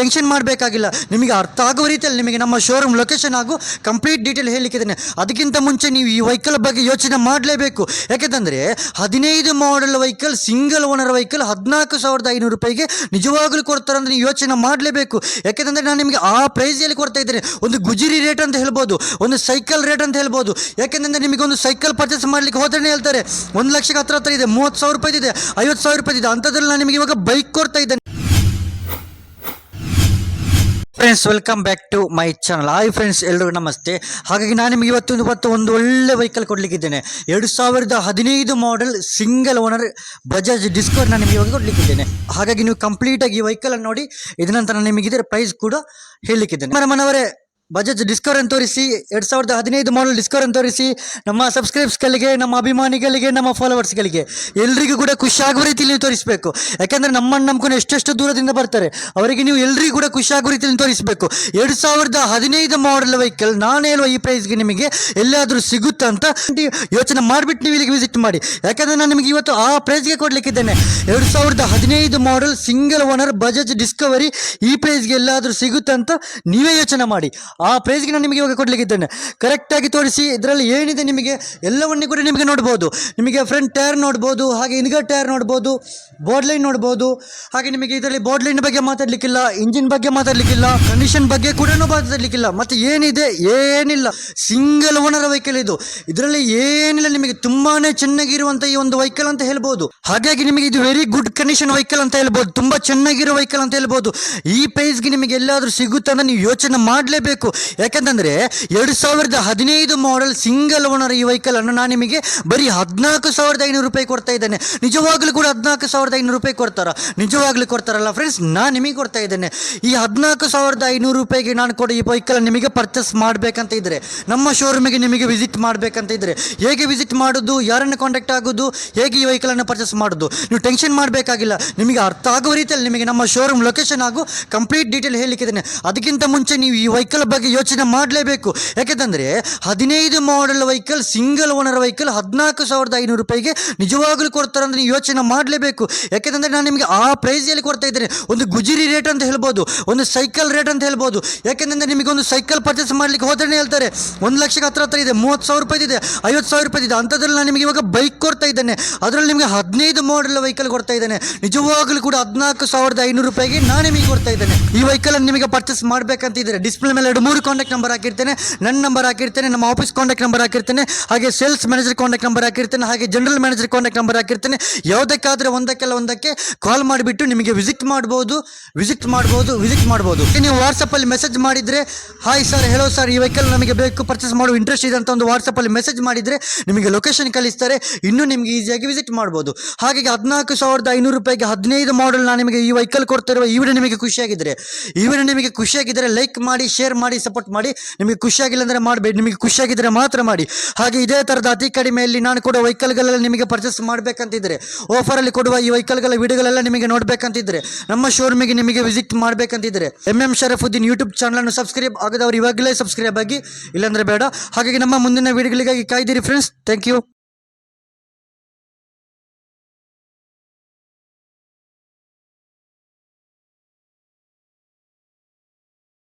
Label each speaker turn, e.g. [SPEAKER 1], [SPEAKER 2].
[SPEAKER 1] Tension ಮಾಡಬೇಕಾಗಿಲ್ಲ. ನಿಮಗೆ ಅರ್ಥ ಆಗುವ ರೀತಿಯಲ್ಲಿ ನಿಮಗೆ ನಮ್ಮ ಶೋರೂಮ್ ಲೊಕೇಶನ್ ಹಾಗೂ ಕಂಪ್ಲೀಟ್ ಡೀಟೇಲ್ ಹೇಳಲಿಕ್ಕಿದ್ದೇನೆ ಅದಕ್ಕಿಂತ ಮುಂಚೆ ನೀವು ಈ ವೆಹಿಕಲ್ ಬಗ್ಗೆ ಯೋಚನೆ ಮಾಡಲೇಬೇಕು. ಯಾಕೆಂದರೆ ಹದಿನೈದು model vehicle single owner vehicle ಹದಿನಾಲ್ಕು ಸಾವಿರದ ಐನೂರು ರೂಪಾಯಿಗೆ ನಿಜವಾಗ್ಲೂ ಕೊಡ್ತಾರೆ ಅಂದರೆ ನೀವು ಯೋಚನೆ ಮಾಡಲೇಬೇಕು. ಯಾಕೆಂದರೆ ನಾನು ನಿಮಗೆ ಆ ಪ್ರೈಸಲ್ಲಿ ಕೊಡ್ತಾ ಇದ್ದೇನೆ. ಒಂದು ಗುಜಿರಿ ರೇಟ್ ಅಂತ ಹೇಳ್ಬೋದು, ಒಂದು ಸೈಕಲ್ ರೇಟ್ ಅಂತ ಹೇಳ್ಬೋದು. ಯಾಕೆಂದರೆ ನಿಮಗೆ ಒಂದು ಸೈಕಲ್ ಪರ್ಚೇಸ್ ಮಾಡಲಿಕ್ಕೆ ಹೋದ್ರೆ ಹೇಳ್ತಾರೆ. ಒಂದು ಲಕ್ಷಕ್ಕೆ ಹತ್ರ ಹತ್ರ ಇದೆ, ಮೂವತ್ತು ಸಾವಿರ ರೂಪಾಯಿದೆ ಐವತ್ತು ಸಾವಿರ ರೂಪಾಯಿದೆ ಅಂಥದ್ರಲ್ಲಿ ನಾನು ನಿಮಗೆ ಇವಾಗ ಬೈಕ್ ಕೊಡ್ತಾ ಇದ್ದೇನೆ. Friends welcome back to my channel hi friends ಎಲ್ಲರಿಗೂ ನಮಸ್ತೆ. ಹಾಗಾಗಿ ನಾನು ನಿಮಗೆ ಇವತ್ತು ಇವತ್ತು ಒಂದು ಒಳ್ಳೆ ವೆಹಿಕಲ್ ಕೊಡಲಿಕ್ಕಿದ್ದೇನೆ. ಎರಡು ಸಾವಿರದ ಹದಿನೈದು model single owner Bajaj Discover ನಾನು ನಿಮಗೆ ಇವಾಗ ಕೊಡಲಿಕ್ಕಿದ್ದೇನೆ. ಹಾಗಾಗಿ ನೀವು ಕಂಪ್ಲೀಟಾಗಿ ಈ ವೆಹಿಕಲ್ ನೋಡಿ ಇದನಂತರ ನಿಮಗೆ ಇದರ ಪ್ರೈಸ್ ಕೂಡ ಹೇಳಲಿಕ್ಕಿದ್ದೇನೆ. ಮನೆ ಮನವರೇ ಬಜಾಜ್ ಡಿಸ್ಕವರ್ ಅಂತ ತೋರಿಸಿ, ಎರಡು ಸಾವಿರದ ಹದಿನೈದು ಮಾಡಲ್ ಡಿಸ್ಕವರ್ ಅಂತ ತೋರಿಸಿ, ನಮ್ಮ ಸಬ್ಸ್ಕ್ರೈಬ್ಸ್ಗಳಿಗೆ ನಮ್ಮ ಅಭಿಮಾನಿಗಳಿಗೆ, ನಮ್ಮ ಫಾಲೋವರ್ಸ್ಗಳಿಗೆ ಎಲ್ರಿಗೂ ಕೂಡ ಖುಷಿಯಾಗುವ ರೀತಿಯಲ್ಲಿ ತೋರಿಸಬೇಕು. ಯಾಕಂದರೆ ನಮ್ಮನ್ನು ನಂಬ್ಕೊಂಡು ಎಷ್ಟೆಷ್ಟು ದೂರದಿಂದ ಬರ್ತಾರೆ, ಅವರಿಗೆ ನೀವು ಎಲ್ರಿಗೂ ಕೂಡ ಖುಷಿಯಾಗುವ ರೀತಿಯಲ್ಲಿ ತೋರಿಸಬೇಕು. ಎರಡು ಸಾವಿರದ ಹದಿನೈದು ಮಾಡಲ್ ವೆಹಿಕಲ್ ನಾನು ಹೇಳುವ ಈ ಪ್ರೈಸ್ಗೆ ನಿಮಗೆ ಎಲ್ಲಾದರೂ ಸಿಗುತ್ತಾ ಅಂತ ಯೋಚನೆ ಮಾಡಿಬಿಟ್ಟು ನೀವು ಇಲ್ಲಿಗೆ ವಿಸಿಟ್ ಮಾಡಿ. ಯಾಕಂದರೆ ನಾನು ನಿಮಗೆ ಇವತ್ತು ಆ ಪ್ರೈಸ್ಗೆ ಕೊಡಲಿಕ್ಕಿದ್ದೇನೆ ಎರಡು ಸಾವಿರದ ಹದಿನೈದು model single owner Bajaj Discovery ಈ ಪ್ರೈಸ್ಗೆ ಎಲ್ಲಾದರೂ ಸಿಗುತ್ತಾ ಅಂತ ನೀವೇ ಯೋಚನೆ ಮಾಡಿ. ಆ ಪ್ರೈಸ್ಗೆ ನಾನು ನಿಮಗೆ ಇವಾಗ ಕೊಡಲಿಕ್ಕಿದ್ದೇನೆ. ಕರೆಕ್ಟಾಗಿ ತೋರಿಸಿ, ಇದರಲ್ಲಿ ಏನಿದೆ ನಿಮಗೆ ಎಲ್ಲವನ್ನೇ ಕೂಡ ನಿಮಗೆ ನೋಡ್ಬೋದು. ನಿಮಗೆ ಫ್ರಂಟ್ ಟೈರ್ ನೋಡ್ಬೋದು, ಹಾಗೆ ಹಿಂದ್ಗಡೆ ಟೈರ್ ನೋಡ್ಬೋದು ಲೈನ್ ನೋಡ್ಬೋದು, ಹಾಗೆ ನಿಮಗೆ ಇದರಲ್ಲಿ ಬೋರ್ಡ್ ಲೈನ್ ಬಗ್ಗೆ ಮಾತಾಡಲಿಕ್ಕಿಲ್ಲ ಇಂಜಿನ್ ಬಗ್ಗೆ ಮಾತಾಡಲಿಕ್ಕಿಲ್ಲ ಕಂಡೀಷನ್ ಬಗ್ಗೆ ಕೂಡ ಮಾತಾಡಲಿಕ್ಕಿಲ್ಲ. ಮತ್ತು ಏನಿದೆ? ಏನಿಲ್ಲ. ಸಿಂಗಲ್ ಓನರ್ ವೆಹಿಕಲ್ ಇದು. ಇದರಲ್ಲಿ ಏನಿಲ್ಲ ನಿಮಗೆ. ತುಂಬಾನೇ ಚೆನ್ನಾಗಿರುವಂಥ ಈ ಒಂದು ವೆಹಿಕಲ್ ಅಂತ ಹೇಳ್ಬೋದು. ಹಾಗಾಗಿ ನಿಮಗೆ ಇದು ವೆರಿ ಗುಡ್ ಕಂಡೀಷನ್ ವೆಹಿಕಲ್ ಅಂತ ಹೇಳ್ಬೋದು. ತುಂಬಾ ಚೆನ್ನಾಗಿರೋ ವೆಹಿಕಲ್ ಅಂತ ಹೇಳ್ಬೋದು. ಈ ಪ್ರೈಸ್ಗೆ ನಿಮಗೆ ಎಲ್ಲಾದರೂ ಸಿಗುತ್ತೆ ಅಂತ ನೀವು ಯೋಚನೆ ಮಾಡಲೇಬೇಕು. ಯಾಕಂತಂದ್ರೆ ಎರಡು ಸಾವಿರದ ಹದಿನೈದು ಮಾಡೆಲ್ ಸಿಂಗಲ್ ಓನರ್ ಈ ವೆಹಿಕಲ್ ಅನ್ನು ನಾನು ನಿಮಗೆ ಬರೀ ಹದಿನಾಲ್ಕು ಸಾವಿರದ ಐನೂರು ರೂಪಾಯಿ ಕೊಡ್ತಾ ಇದ್ದೇನೆ. ನಿಜವಾಗ್ಲೂ ಕೂಡ ಹದಿನಾಲ್ಕು ಸಾವಿರದ ಐನೂರು ರೂಪಾಯಿ ಕೊಡ್ತಾರ? ನಿಜವಾಗ್ಲೂ ಕೊಡ್ತಾರಲ್ಲ ಫ್ರೆಂಡ್ಸ್ ನಾನು ನಿಮಗೆ ಕೊಡ್ತಾ ಇದ್ದೇನೆ. ಈ ಹದಿನಾಲ್ಕು ಸಾವಿರದ ಐನೂರು ರೂಪಾಯಿಗೆ ನಾನು ಕೂಡ ಈ ವೆಹಿಕಲ್ ನಿಮಗೆ ಪರ್ಚೇಸ್ ಮಾಡಬೇಕಂತ ಇದ್ದರೆ ನಮ್ಮ ಶೋರೂಮಿಗೆ ನಿಮಗೆ ವಿಸಿಟ್ ಮಾಡಬೇಕಂತ ಇದ್ದರೆ ಹೇಗೆ ವಿಸಿಟ್ ಮಾಡೋದು, ಯಾರನ್ನು ಕಾಂಟ್ಯಾಕ್ಟ್ ಆಗೋದು, ಹೇಗೆ ಈ ವೆಹಿಕಲನ್ನು ಪರ್ಚೇಸ್ ಮಾಡೋದು? ನೀವು ಟೆನ್ಷನ್ ಮಾಡಬೇಕಾಗಿಲ್ಲ. ನಿಮಗೆ ಅರ್ಥ ಆಗುವ ರೀತಿಯಲ್ಲಿ ನಿಮಗೆ ನಮ್ಮ ಶೋರೂಮ್ ಲೊಕೇಶನ್ ಹಾಗೂ ಕಂಪ್ಲೀಟ್ ಡೀಟೇಲ್ ಹೇಳಿಕ್ಕಿದ್ದೇನೆ ಅದಕ್ಕಿಂತ ಮುಂಚೆ ನೀವು ಈ ವೆಹಿಕಲ್ ಬಗ್ಗೆ ಯೋಚನೆ ಮಾಡಲೇಬೇಕು. ಯಾಕೆಂದರೆ ಹದಿನೈದು model vehicle single owner vehicle ಹದಿನಾಲ್ಕು ಸಾವಿರದ ಐನೂರು ರೂಪಾಯಿಗೆ ನಿಜವಾಗ್ಲೂ ಕೊಡ್ತಾರೆ ನೀವು ಯೋಚನೆ ಮಾಡಲೇಬೇಕು. ಯಾಕೆಂದರೆ ನಾನು ನಿಮಗೆ ಆ ಪ್ರೈಸಲ್ಲಿ ಕೊಡ್ತಾ ಇದ್ದೇನೆ. ಒಂದು ಗುಜರಿ ರೇಟ್ ಅಂತ ಹೇಳ್ಬೋದು, ಒಂದು ಸೈಕಲ್ ರೇಟ್ ಅಂತ ಹೇಳ್ಬೋದು. ಯಾಕೆಂದರೆ ನಿಮಗೆ ಒಂದು ಸೈಕಲ್ ಪರ್ಚೇಸ್ ಮಾಡಲಿಕ್ಕೆ ಹೋದ್ರೆ ಹೇಳ್ತಾರೆ. ಒಂದು ಲಕ್ಷಕ್ಕೆ ಹತ್ರ ಹತ್ರ ಇದೆ, ಮೂವತ್ತು ಸಾವಿರ ರೂಪಾಯಿ ಇದೆ, ಐವತ್ತು ಸಾವಿರ ರೂಪಾಯಿ ಇದೆ ಅಂಥದ್ರಲ್ಲಿ ನಾನು ನಿಮಗೆ ಇವಾಗ ಬೈಕ್ ಕೊಡ್ತಾ ಇದ್ದೇನೆ. ಅದರಲ್ಲಿ ನಿಮಗೆ ಹದಿನೈದು ಮಾಡೆಲ್ ವೆಹಿಕಲ್ ಕೊಡ್ತಾ ಇದ್ದೇನೆ. ನಿಜವಾಗ್ಲೂ ಕೂಡ ಹದಿನಾಲ್ಕು ಸಾವಿರದ ಐನೂರು ರೂಪಾಯಿಗೆ ನಾನು ನಿಮಗೆ ಕೊಡ್ತಾ ಇದ್ದೇನೆ. ಈ ವೆಹಿಕಲ್ ನಿಮಗೆ ಪರ್ಚೇಸ್ ಮಾಡಬೇಕಂತಿದ್ರೆ ಡಿಸ್ಪ್ಲೇ ಮೇಲೆ ಎರಡು ಮೂರು ಕಾಂಟ್ಯಾಕ್ಟ್ ನಂಬರ್ ಹಾಕಿರ್ತೇನೆ, ನನ್ನ ನಂಬರ್ ಹಾಕಿರ್ತೇನೆ, ನಮ್ಮ ಆಫೀಸ್ ಕಾಂಟ್ಯಾಕ್ಟ್ ನಂಬರ್ ಹಾಕಿರ್ತೇನೆ, ಹಾಗೆ ಸೇಲ್ಸ್ ಮ್ಯಾನೇಜರ್ ಕಾಂಟ್ಯಾಕ್ಟ್ ನಂಬರ್ ಹಾಕಿರ್ತೇನೆ, ಹಾಗೆ ಜನರಲ್ ಮ್ಯಾನೇಜರ್ ಕಾಂಟ್ಯಾಕ್ಟ್ ನಂಬರ್ ಹಾಕಿರ್ತೇನೆ. ಯಾವುದಕ್ಕಾದ್ರೆ ಒಂದಕ್ಕೆಲ್ಲ ಒಂದಕ್ಕೆ ಕಾಲ್ ಮಾಡಿಬಿಟ್ಟು ನಿಮಗೆ ವಿಸಿಟ್ ಮಾಡ್ಬೋದು ವಿಸಿಟ್ ಮಾಡ್ಬೋದು ವಿಸಿಟ್ ಮಾಡ್ಬೋದು. ನೀವು ವಾಟ್ಸಪ್ಪಲ್ಲಿ ಮೆಸೇಜ್ ಮಾಡಿದರೆ ಹಾಯ್ ಸರ್ ಹೇಳೋ ಸರ್ ಈ ವೆಹಿಕಲ್ ನಮಗೆ ಬೇಕು ಪರ್ಚೇಸ್ ಮಾಡೋ ಇಂಟ್ರೆಸ್ಟ್ ಇದೆ ಅಂತ ಒಂದು ವಾಟ್ಸಪ್ಪಲ್ಲಿ ಮೆಸೇಜ್ ಮಾಡಿದರೆ ನಿಮಗೆ ಲೊಕೇಶನ್ ಕಳಿಸ್ತಾರೆ, ಇನ್ನೂ ನಿಮಗೆ ಈಸಿಯಾಗಿ ವಿಸಿಟ್ ಮಾಡ್ಬೋದು. ಹಾಗಾಗಿ ಹದಿನಾಲ್ಕು ಸಾವಿರದ ಐನೂರು ರೂಪಾಯಿಗೆ ಹದಿನೈದು ಮಾಡೆಲ್ ನಾನು ನಿಮಗೆ ಈ ವೆಹಿಕಲ್ ಕೊಡ್ತಿರುವ ಈ ವಿಡಿಯೋ ನಿಮಗೆ ಖುಷಿಯಾಗಿದ್ದರೆ ಈ ನಿಮಗೆ ಖುಷಿಯಾಗಿದ್ದರೆ ಲೈಕ್ ಮಾಡಿ ಶೇರ್ ಮಾಡಿ ಸಪೋರ್ಟ್ ಮಾಡಿ, ನಿಮಗೆ ಖುಷಿಯಾಗಿಲ್ಲ ಅಂದರೆ ಮಾಡಬೇಡಿ, ನಿಮಗೆ ಖುಷಿಯಾಗಿದ್ದರೆ ಮಾತ್ರ ಮಾಡಿ. ಹಾಗೆ ಇದೇ ಥರದ ಅತಿ ಕಡಿಮೆಯಲ್ಲಿ ನಾನು ಕೂಡ ವೆಹಿಕಲ್ಗಳೆಲ್ಲ ನಿಮಗೆ ಪರ್ಚೇಸ್ ಮಾಡಬೇಕಂತಿದ್ದರೆ ಆಫರಲ್ಲಿ ಕೊಡುವ ಈ ವೆಹಿಕಲ್ಗಳ ವಿಡಿಯೋಗಳೆಲ್ಲ ನಿಮಗೆ ನೋಡಬೇಕಂತಿದ್ದರೆ ನಮ್ಮ ಶೋರೂಮಿಗೆ ನಿಮಗೆ ವಿಸಿಟ್ ಮಾಡಬೇಕಂತಿದ್ದರೆ ಎಂ ಎಂ ಶರಫುದ್ದೀನ್ ಯೂಟ್ಯೂಬ್ ಚಾನಲನ್ನು ಸಬ್ಸ್ಕ್ರೈಬ್ ಆಗದವರು ಇವಾಗಲೇ ಸಬ್ಸ್ಕ್ರೈಬ್ ಆಗಿ, ಇಲ್ಲಾಂದರೆ ಬೇಡ. ಹಾಗಾಗಿ ನಮ್ಮ ಮುಂದಿನ ವಿಡಿಯೋಗಳಿಗಾಗಿ ಕಾಯ್ದಿರಿ ಫ್ರೆಂಡ್ಸ್ ಥ್ಯಾಂಕ್ ಯು